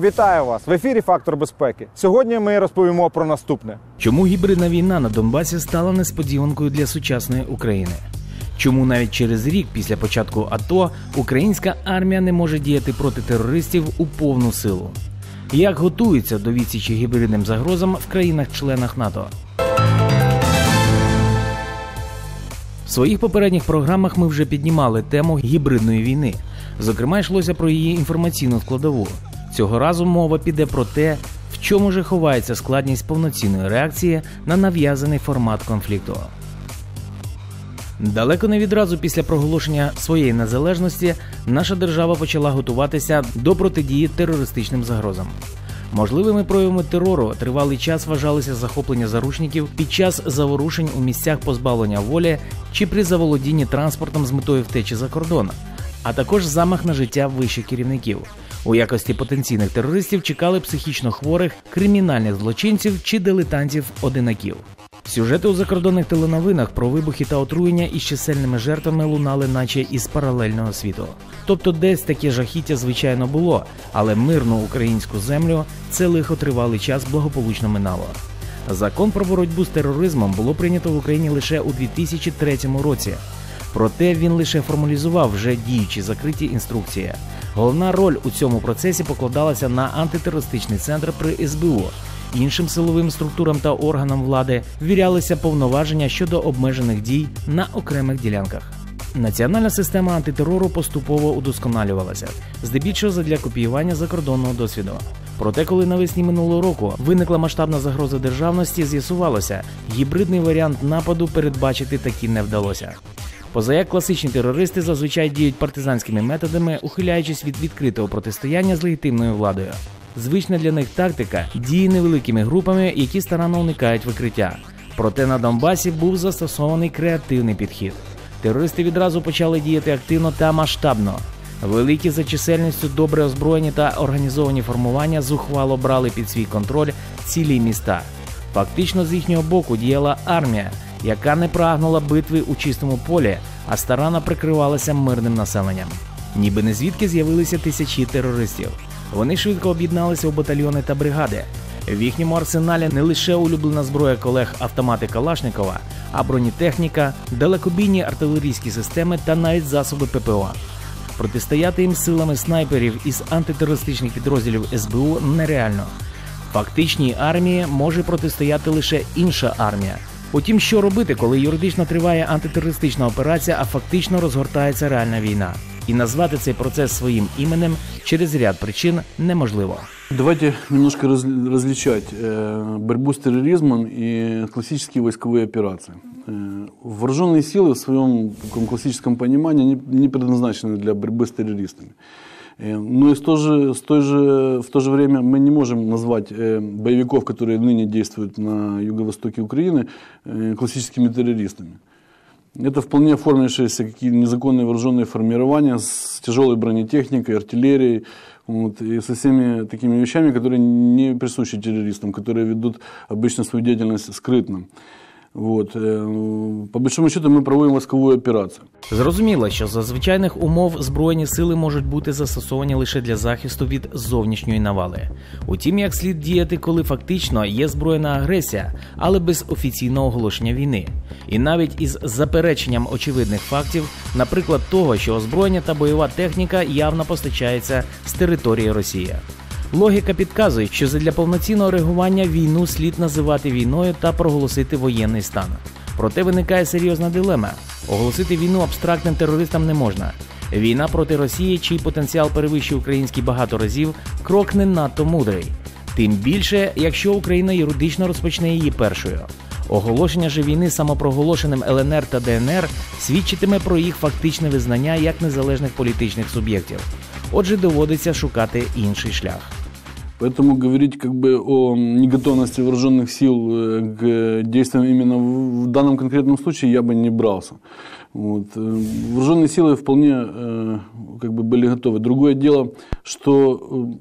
Вітаю вас в ефірі Фактор безпеки. Сьогодні ми розповімо про наступне. Чому гібридна війна на Донбасі стала несподіванкою для сучасної України? Чому навіть через рік після початку АТО українська армія не може діяти проти терористів у повну силу? Як готуються до відсічі гібридним загрозам в країнах-членах НАТО? В своїх попередніх програмах ми вже піднімали тему гібридної війни. Зокрема, йшлося про її інформаційну складову. Цього разу мова піде про те, в чому же ховається складність повноцінної реакції на нав'язаний формат конфлікту. Далеко не відразу після проголошення своєї незалежності наша держава почала готуватися до протидії терористичним загрозам. Можливими проявами терору тривалий час вважалися захоплення заручників під час заворушень у місцях позбавлення волі чи при заволодінні транспортом з метою втечі за кордон, а також замах на життя вищих керівників. У якості потенційних терористів чекали психічно хворих, кримінальних злочинців чи дилетантів-одинаків. Сюжети у закордонних теленовинах про вибухи та отруєння із чисельними жертвами лунали, наче із паралельного світу. Тобто, десь таке жахіття, звичайно, було, але мирну українську землю це лихо тривалий час благополучно минало. Закон про боротьбу з тероризмом було прийнято в Україні лише у 2003 році. Проте він лише формалізував вже діючі закриті інструкції. Головна роль у цьому процесі покладалася на антитерористичний центр при СБУ. Іншим силовим структурам та органам влади ввірялися повноваження щодо обмежених дій на окремих ділянках. Національна система антитерору поступово удосконалювалася, здебільшого задля копіювання закордонного досвіду. Проте, коли навесні минулого року виникла масштабна загроза державності, з'ясувалося, гібридний варіант нападу передбачити таки не вдалося. Позаяк класичні терористи зазвичай діють партизанськими методами, ухиляючись від відкритого протистояння з легітимною владою. Звична для них тактика дії невеликими групами, які старанно уникають викриття. Проте на Донбасі був застосований креативний підхід. Терористи відразу почали діяти активно та масштабно. Великі за чисельністю добре озброєні та організовані формування зухвало брали під свій контроль цілі міста. Фактично з їхнього боку діяла армія, яка не прагнула битви у чистому полі, а старанно прикривалася мирним населенням. Ніби не звідки з'явилися тисячі терористів. Вони швидко об'єдналися у батальйони та бригади. В їхньому арсеналі не лише улюблена зброя колег автомати Калашникова, а бронетехніка, далекобійні артилерійські системи та навіть засоби ППО. Протистояти їм силами снайперів із антитерористичних підрозділів СБУ нереально. Фактичній армії може протистояти лише інша армія. Утім, що робити, коли юридично триває антитерористична операція, а фактично розгортається реальна війна? І назвати цей процес своїм іменем через ряд причин неможливо. Давайте немножко раз, различать э, борьбу с терроризмом и классические войсковые операции. Э, вооруженные силы в своем таком классическом понимании не, не предназначены для борьбы с террористами. Э, но и с той же, с той же, в то же время мы не можем назвать э, боевиков, которые ныне действуют на юго-востоке Украины, э, классическими террористами. Это вполне оформившиеся какие незаконные вооруженные формирования с тяжелой бронетехникой, артиллерией вот, и со всеми такими вещами, которые не присущи террористам, которые ведут обычно свою деятельность скрытно. Вот. Э, по большому счету ми проводимо військову операцію. Зрозуміло, що за звичайних умов збройні сили можуть бути застосовані лише для захисту від зовнішньої навали. Утім, як слід діяти, коли фактично є збройна агресія, але без офіційного оголошення війни, і навіть із запереченням очевидних фактів, наприклад, того, що озброєння та бойова техніка явно постачається з території Росії. Логіка підказує, що задля повноцінного реагування війну слід називати війною та проголосити воєнний стан. Проте виникає серйозна дилема: оголосити війну абстрактним терористам не можна. Війна проти Росії, чий потенціал перевищує український багато разів, крок не надто мудрий. Тим більше, якщо Україна юридично розпочне її першою. Оголошення же війни самопроголошеним ЛНР та ДНР свідчитиме про їх фактичне визнання як незалежних політичних суб'єктів. Отже, доводиться шукати інший шлях. Поэтому говорить как бы о неготовности вооруженных сил э, к действиям именно в данном конкретном случае я бы не брался. Вот. Э, вооруженные силы вполне э, как бы были готовы. Другое дело, что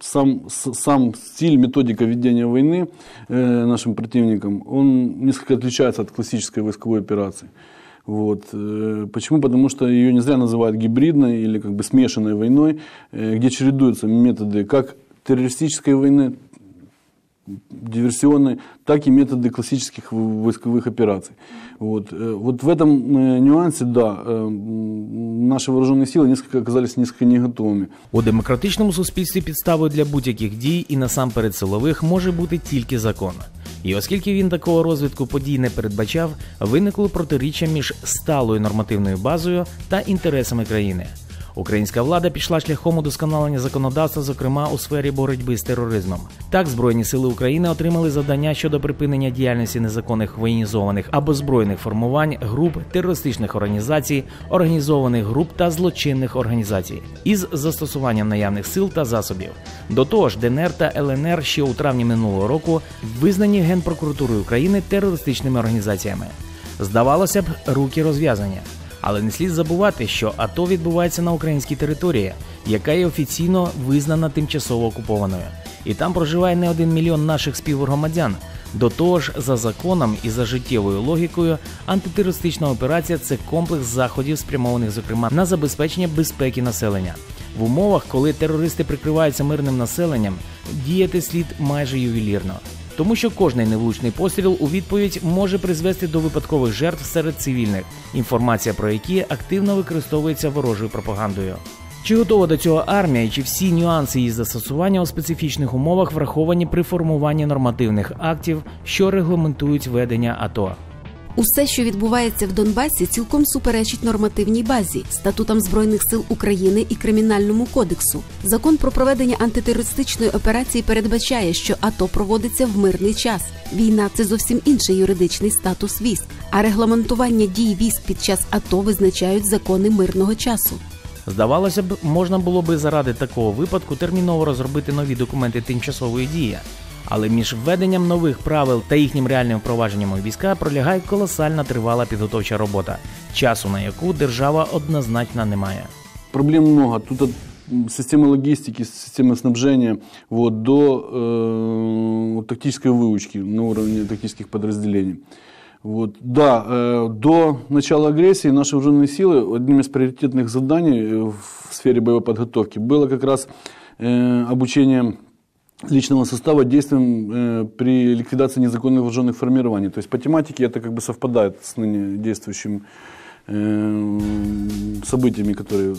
сам, сам стиль, методика ведения войны нашим противникам, он несколько отличается от классической войсковой операции. Вот. э, Почему? Потому что ее не зря называют гибридной или как бы смешанной войной, э, где чередуются методы как террористической войны, диверсионной, так и методы классических в- войсковых операций. Вот, Э, вот в этом э, нюансе, да, э, м, наши вооруженные силы несколько оказались несколько не готовыми. У демократичному суспільстві підставою для будь-яких дій і насамперед силових може бути тільки закон. І оскільки він такого розвитку подій не передбачав, виникло протиріччя між сталою нормативною базою та інтересами країни. Українська влада пішла шляхом удосконалення законодавства, зокрема у сфері боротьби з тероризмом. Так, Збройні сили України отримали завдання щодо припинення діяльності незаконних воєнізованих або збройних формувань, груп, терористичних організацій, організованих груп та злочинних організацій із застосуванням наявних сил та засобів. До того ж, ДНР та ЛНР ще у травні минулого року визнані Генпрокуратурою України терористичними організаціями. Здавалося б, руки розв'язані. Але не слід забувати, що АТО відбувається на українській території, яка є офіційно визнана тимчасово окупованою. І там проживає не один мільйон наших співгромадян. До того ж, за законом і за життєвою логікою, антитерористична операція це комплекс заходів, спрямованих зокрема на забезпечення безпеки населення. В умовах, коли терористи прикриваються мирним населенням, діяти слід майже ювелірно. Тому що кожний невлучний постріл у відповідь може призвести до випадкових жертв серед цивільних, інформація про які активно використовується ворожою пропагандою. Чи готова до цього армія, і чи всі нюанси її застосування у специфічних умовах враховані при формуванні нормативних актів, що регламентують ведення АТО? Усе, що відбувається в Донбасі, цілком суперечить нормативній базі, статутам збройних сил України і кримінальному кодексу. Закон про проведення антитерористичної операції передбачає, що АТО проводиться в мирний час. Війна це зовсім інший юридичний статус військ, а регламентування дій військ під час АТО визначають закони мирного часу. Здавалося б, можна було би заради такого випадку терміново розробити нові документи тимчасової дії. Але між введенням нових правил та їхнім реальним впровадженням у війська пролягає колосальна тривала підготовча робота, часу на яку держава однозначно не має. Проблем много. Тут от м, системы логистики, системы снабжения вот, до э, вот тактической выучки на уровне тактических подразделений. Вот. Да, э, до начала агрессии наши вооруженные силы, одним из приоритетных заданий э, в сфере боевой подготовки было как раз э, обучение личного состава действиям э, при ликвидации незаконных вооруженных формирований. То есть по тематике это как бы совпадает с ныне действующим э, событиями, которые э,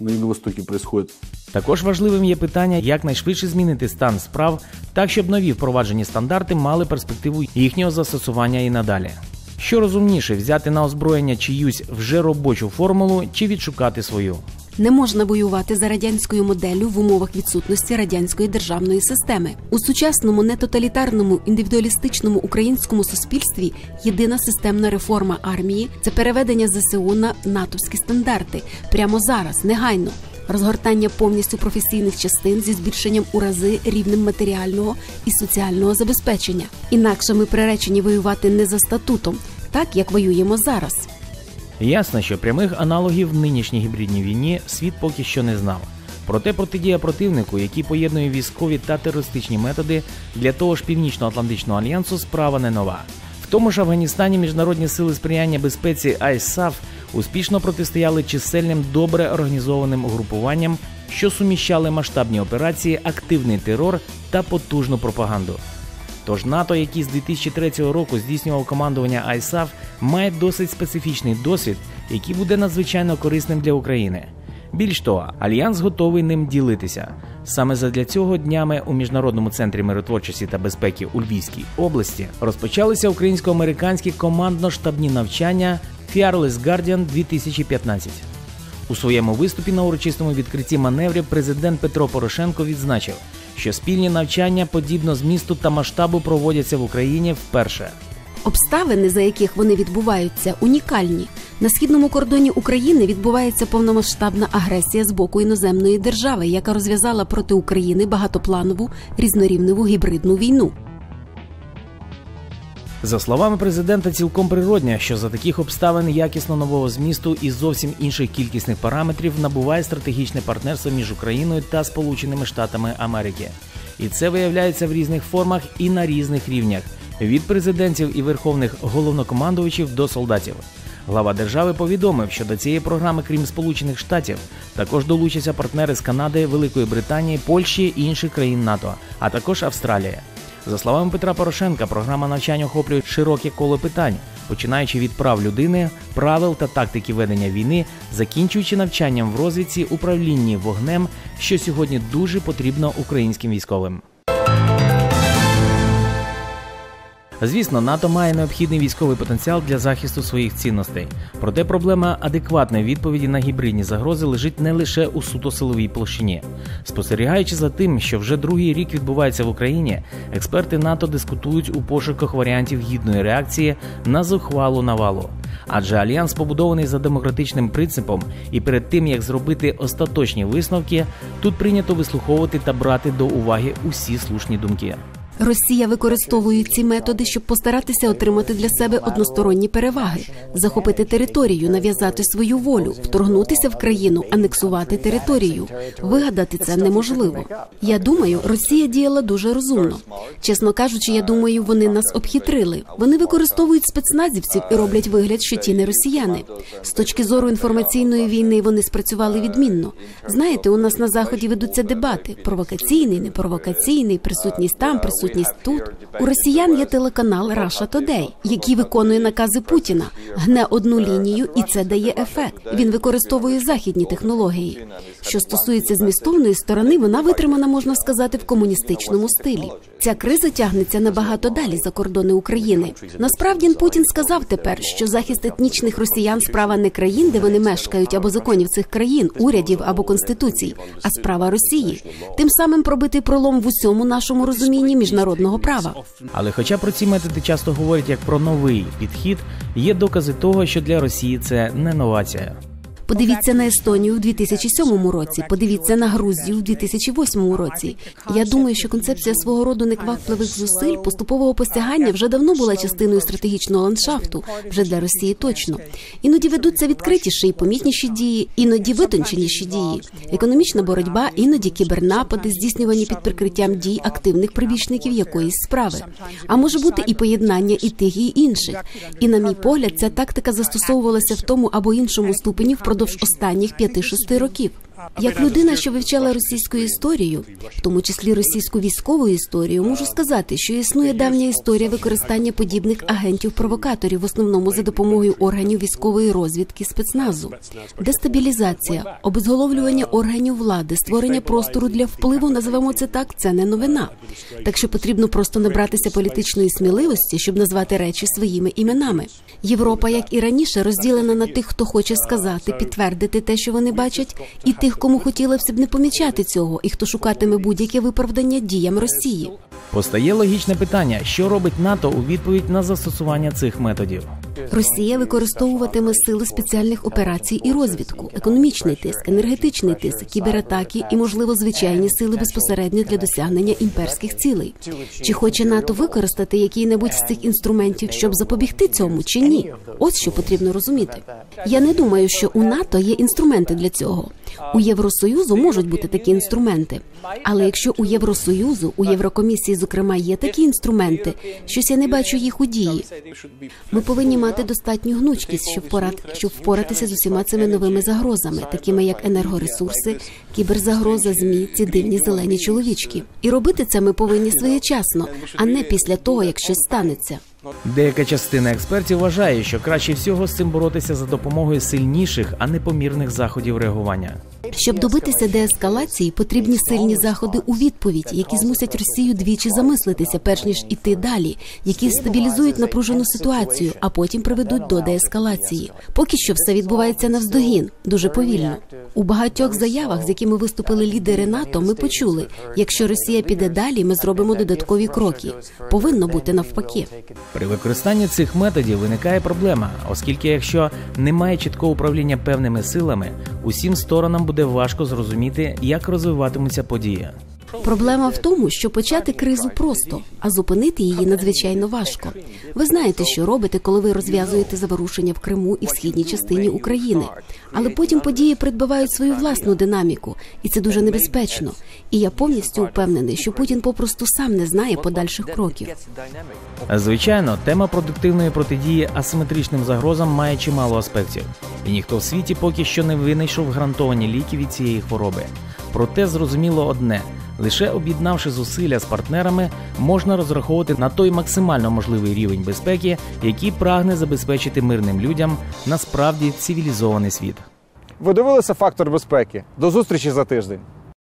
на Юго-Востоке происходят. Також важливим є питання, як найшвидше змінити стан справ, так щоб нові впроваджені стандарти мали перспективу їхнього застосування і надалі. Що розумніше, взяти на озброєння чиюсь вже робочу формулу чи відшукати свою. Не можна воювати за радянською моделлю в умовах відсутності радянської державної системи. У сучасному нетоталітарному індивідуалістичному українському суспільстві єдина системна реформа армії це переведення ЗСУ на натовські стандарти прямо зараз, негайно. Розгортання повністю професійних частин зі збільшенням у рази рівнем матеріального і соціального забезпечення. Інакше ми приречені воювати не за статутом, так як воюємо зараз. Ясно, що прямих аналогів в нинішній гібридній війні світ поки що не знав. Проте протидія противнику, який поєднує військові та терористичні методи для того ж Північно-Атлантичного альянсу, справа не нова. В тому ж Афганістані міжнародні сили сприяння безпеці ISAF успішно протистояли чисельним добре організованим угрупуванням, що суміщали масштабні операції, активний терор та потужну пропаганду. Тож НАТО, який з 2003 року здійснював командування ISAF, має досить специфічний досвід, який буде надзвичайно корисним для України. Більш того, альянс готовий ним ділитися. Саме задля цього днями у міжнародному центрі миротворчості та безпеки у Львівській області розпочалися українсько-американські командно-штабні навчання Fearless Guardian 2015. У своєму виступі на урочистому відкритті маневрів президент Петро Порошенко відзначив, що спільні навчання подібно змісту та масштабу проводяться в Україні вперше. Обставини, за яких вони відбуваються, унікальні. На східному кордоні України відбувається повномасштабна агресія з боку іноземної держави, яка розв'язала проти України багатопланову різнорівневу гібридну війну. За словами президента, цілком природня, що за таких обставин якісно нового змісту і зовсім інших кількісних параметрів набуває стратегічне партнерство між Україною та Сполученими Штатами Америки. І це виявляється в різних формах і на різних рівнях від президентів і верховних головнокомандувачів до солдатів. Глава держави повідомив, що до цієї програми, крім Сполучених Штатів, також долучаться партнери з Канади, Великої Британії, Польщі і інших країн НАТО, а також Австралія. За словами Петра Порошенка, програма навчань охоплює широке коло питань, починаючи від прав людини, правил та тактики ведення війни, закінчуючи навчанням в розвідці, управлінні вогнем, що сьогодні дуже потрібно українським військовим. Звісно, НАТО має необхідний військовий потенціал для захисту своїх цінностей. Проте проблема адекватної відповіді на гібридні загрози лежить не лише у суто силовій площині. Спостерігаючи за тим, що вже другий рік відбувається в Україні, експерти НАТО дискутують у пошуках варіантів гідної реакції на зухвалу навалу. Адже альянс побудований за демократичним принципом, і перед тим як зробити остаточні висновки, тут прийнято вислуховувати та брати до уваги усі слушні думки. Росія використовує ці методи, щоб постаратися отримати для себе односторонні переваги, захопити територію, нав'язати свою волю, вторгнутися в країну, анексувати територію. Вигадати це неможливо. Я думаю, Росія діяла дуже розумно. Чесно кажучи, я думаю, вони нас обхитрили. Вони використовують спецназівців і роблять вигляд, що ті не росіяни. З точки зору інформаційної війни вони спрацювали відмінно. Знаєте, у нас на заході ведуться дебати: провокаційний, непровокаційний, присутність там, присутність тут. У росіян є телеканал Russia Today, який виконує накази Путіна, гне одну лінію, і це дає ефект. Він використовує західні технології. Що стосується змістовної сторони, вона витримана, можна сказати, в комуністичному стилі. Ця криза тягнеться набагато далі за кордони України. Насправді Путін сказав тепер, що захист етнічних росіян справа не країн, де вони мешкають, або законів цих країн, урядів або конституцій, а справа Росії. Тим самим пробитий пролом в усьому нашому розумінні міжнародного права. Але хоча про ці методи часто говорять як про новий підхід, є докази того, що для Росії це не новація. Подивіться на Естонію в 2007 році. Подивіться на Грузію в 2008 році. Я думаю, що концепція свого роду неквапливих зусиль поступового посягання вже давно була частиною стратегічного ландшафту, вже для Росії точно. Іноді ведуться відкритіші і помітніші дії, іноді витонченіші дії, економічна боротьба, іноді кібернапади, здійснювані під прикриттям дій активних прибічників якоїсь справи. А може бути і поєднання і тих, і інших. І на мій погляд, ця тактика застосовувалася в тому або іншому ступені впродовж останніх 5-6 років. Як людина, що вивчала російську історію, в тому числі російську військову історію, можу сказати, що існує давня історія використання подібних агентів-провокаторів, в основному за допомогою органів військової розвідки спецназу, дестабілізація, обезголовлювання органів влади, створення простору для впливу, називаємо це так. Це не новина. Так що потрібно просто набратися політичної сміливості, щоб назвати речі своїми іменами. Європа, як і раніше, розділена на тих, хто хоче сказати, підтвердити те, що вони бачать, і тих, кому хотілося б не помічати цього, і хто шукатиме будь-яке виправдання діям Росії. Постає логічне питання, що робить НАТО у відповідь на застосування цих методів. Росія використовуватиме сили спеціальних операцій і розвідку, економічний тиск, енергетичний тиск, кібератаки і, можливо, звичайні сили безпосередньо для досягнення імперських цілей. Чи хоче НАТО використати який-небудь з цих інструментів, щоб запобігти цьому, чи ні? Ось що потрібно розуміти. Я не думаю, що у НАТО є інструменти для цього. У Євросоюзу можуть бути такі інструменти, але якщо у Євросоюзу, у Єврокомісії, зокрема, є такі інструменти, щось я не бачу їх у дії. Ми повинні мати достатню гнучкість, щоб порад, щоб впоратися з усіма цими новими загрозами, такими як енергоресурси, кіберзагроза, змі, ці дивні зелені чоловічки. І робити це ми повинні своєчасно, а не після того, як щось станеться. Деяка частина експертів вважає, що краще всього з цим боротися за допомогою сильніших, а не помірних заходів реагування. Щоб добитися деескалації, потрібні сильні заходи у відповідь, які змусять Росію двічі замислитися, перш ніж іти далі, які стабілізують напружену ситуацію, а потім приведуть до деескалації. Поки що все відбувається навздогін, дуже повільно. У багатьох заявах, з якими виступили лідери НАТО, ми почули: якщо Росія піде далі, ми зробимо додаткові кроки. Повинно бути навпаки. При використанні цих методів виникає проблема, оскільки якщо немає чіткого управління певними силами, усім сторонам буде важко зрозуміти, як розвиватимуться події. Проблема в тому, що почати кризу просто, а зупинити її надзвичайно важко. Ви знаєте, що робите, коли ви розв'язуєте заворушення в Криму і в східній частині України. Але потім події придбавають свою власну динаміку, і це дуже небезпечно. І я повністю впевнений, що Путін попросту сам не знає подальших кроків. Звичайно, тема продуктивної протидії асиметричним загрозам має чимало аспектів, і ніхто в світі поки що не винайшов гарантовані ліки від цієї хвороби. Проте зрозуміло одне: лише об'єднавши зусилля з партнерами, можна розраховувати на той максимально можливий рівень безпеки, який прагне забезпечити мирним людям насправді цивілізований світ. Ви дивилися фактор безпеки. До зустрічі за тиждень.